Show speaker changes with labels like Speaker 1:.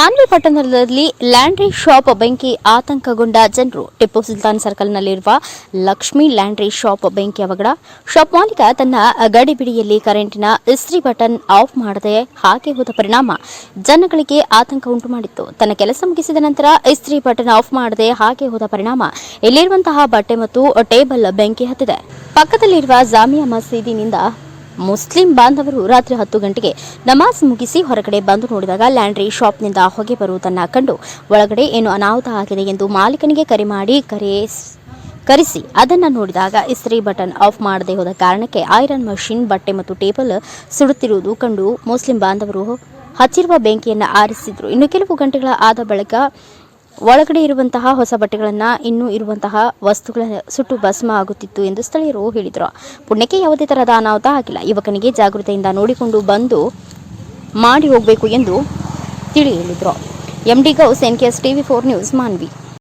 Speaker 1: ಮಾನ್ವಿ ಪಟ್ಟಣದಲ್ಲಿ laundry shop ಬೆಂಕಿ ಆತಂಕಗೊಂಡ ಜನರು. ಟಿಪ್ಪು ಸುಲ್ತಾನ್ ಸರ್ಕಲ್ನಲ್ಲಿರುವ ಲಕ್ಷ್ಮಿ ಲ್ಯಾಂಡ್ರಿ ಶಾಪ್ ಬೆಂಕಿ ಅವಘಡ. ಶಾಪ್ ಮಾಲೀಕ ತನ್ನ ಗಡಿಬಿಡಿಯಲ್ಲಿ ಕರೆಂಟಿನ ಇಸ್ತ್ರಿ ಬಟನ್ ಆಫ್ ಮಾಡದೆ ಹಾಕಿ ಹೋದ ಪರಿಣಾಮ ಜನಗಳಿಗೆ ಆತಂಕ ಉಂಟು ಮಾಡಿತ್ತು ತನ್ನ ಕೆಲಸ ಮುಗಿಸಿದ ನಂತರ ಇಸ್ತ್ರಿ ಬಟನ್ ಆಫ್ ಮಾಡದೆ ಹಾಕಿ ಹೋದ ಪರಿಣಾಮ ಇಲ್ಲಿರುವಂತಹ ಬಟ್ಟೆ ಮತ್ತು ಟೇಬಲ್ ಬೆಂಕಿ ಹತ್ತಿದೆ. ಪಕ್ಕದಲ್ಲಿರುವ ಜಾಮಿಯಾ ಮಸೀದಿನಿಂದ ಮುಸ್ಲಿಂ ಬಾಂಧವರು ರಾತ್ರಿ ಹತ್ತು ಗಂಟೆಗೆ ನಮಾಜ್ ಮುಗಿಸಿ ಹೊರಗಡೆ ಬಂದು ನೋಡಿದಾಗ ಲ್ಯಾಂಡ್ರಿ ಶಾಪ್ನಿಂದ ಹೊಗೆ ಬರುವುದನ್ನು ಕಂಡು ಒಳಗಡೆ ಏನು ಅನಾಹುತ ಆಗಿದೆ ಎಂದು ಮಾಲೀಕನಿಗೆ ಕರೆ ಮಾಡಿ ಕರೆ ಕರೆಸಿ ಅದನ್ನು ನೋಡಿದಾಗ ಇಸ್ತ್ರಿ ಬಟನ್ ಆಫ್ ಮಾಡದೇ ಹೋದ ಕಾರಣಕ್ಕೆ ಐರನ್ ಮಷಿನ್, ಬಟ್ಟೆ ಮತ್ತು ಟೇಬಲ್ ಸುಡುತ್ತಿರುವುದು ಕಂಡು ಮುಸ್ಲಿಂ ಬಾಂಧವರು ಹಚ್ಚಿರುವ ಬೆಂಕಿಯನ್ನು ಆರಿಸಿದ್ರು. ಇನ್ನು ಕೆಲವು ಗಂಟೆಗಳ ಆದ ಬಳಿಕ ಒಳಗಡೆ ಇರುವಂತಹ ಹೊಸ ಬಟ್ಟೆಗಳನ್ನು ಇನ್ನೂ ಇರುವಂತಹ ವಸ್ತುಗಳ ಸುಟ್ಟು ಭಸ್ಮ ಆಗುತ್ತಿತ್ತು ಎಂದು ಸ್ಥಳೀಯರು ಹೇಳಿದರು. ಪುಣ್ಯಕ್ಕೆ ಯಾವುದೇ ತರಹದ ಅನಾಹುತ ಆಗಿಲ್ಲ ಯುವಕನಿಗೆ ಜಾಗೃತೆಯಿಂದ ನೋಡಿಕೊಂಡು ಬಂದು ಮಾಡಿ ಹೋಗಬೇಕು ಎಂದು ತಿಳಿ ಹೇಳಿದರು M D Gous N K S TV four news Manvi